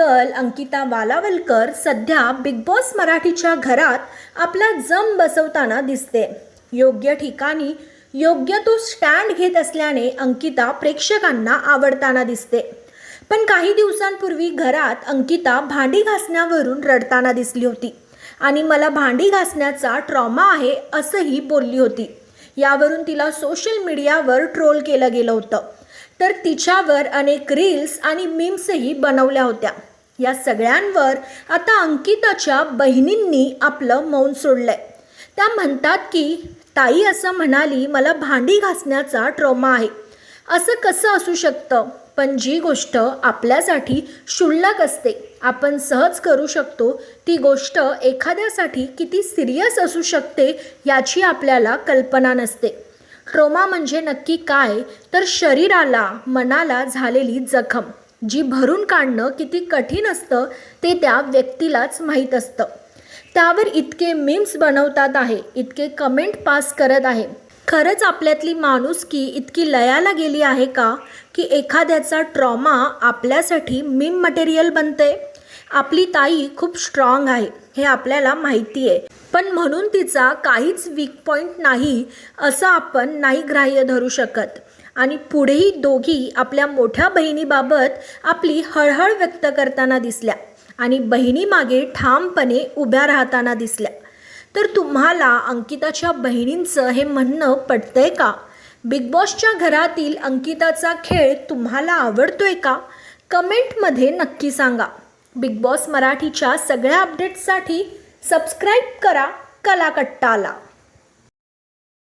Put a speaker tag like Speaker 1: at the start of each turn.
Speaker 1: Girl Ankita Walawalkar सध्या big boss मराठीच्या घरात आपला जम बसवताना दिसते. योग्य ठिकाणी योग्य तो स्टँड घेत असल्याने अंकिता प्रेक्षकांना आवडताना दिसते. पण काही दिवसांपूर्वी घरात अंकिता भांडी घासण्यावरून रडताना दिसली होती. आणि मला भांडी घासण्याचा ट्रॉमा आहे असंही बोलली होती. यावरून तिला सोशल मीडियावर ट्रोल केलं गेलं होतं. तर तिच्यावर अनेक रील्स आणि मीम्सही बनवल्या होत्या. या सगळ्यांवर आता अंकिताच्या बहिणींनी आपलं मौन सोडलंय. त्या म्हणतात की ताई असं म्हणाली मला भांडी घासण्याचा ट्रॉमा आहे. असं कसं असू शकतं? पण जी गोष्ट आपल्यासाठी क्षुल्लक असते आपण सहज करू शकतो. ती गोष्ट एखाद्यासाठी किती सिरियस असू शकते याची आपल्याला कल्पना नसते. ट्रोमा म्हणजे नक्की काय? तर शरीराला मनाला झालेली जखम. जी भरून काढणं किती कठीण असतं ते त्या व्यक्तीलाच माहीत असतं. त्यावर इतके मीम्स बनवतात आहे इतके कमेंट पास करत आहे. खरंच आपल्यातली माणुसकी इतकी लयाला गेली आहे का की एखाद्याचा ट्रॉमा आपल्यासाठी मीम मटेरियल बनते आपली ताई खूप स्ट्रॉंग आहे हे आपल्याला माहिती आहे पण म्हणून तिचा काहीच वीक पॉईंट नाही असं आपण नाही ग्राह्य धरू शकत. आणि पुढेही दोघी आपल्या मोठ्या बहिणीबाबत आपली हळहळ व्यक्त करताना दिसल्या आणि बहिणीमागे ठामपणे उभ्या राहताना दिसल्या. तर तुम्हाला अंकिताच्या बहिणींचं हे म्हणणं पटतंय का? बिग बॉसच्या घरातील अंकिताचा खेळ तुम्हाला आवडतोय का? कमेंटमध्ये नक्की सांगा. बिग बॉस मराठीच्या सगळ्या अपडेट्ससाठी सबस्क्राईब करा कलाकट्टाला.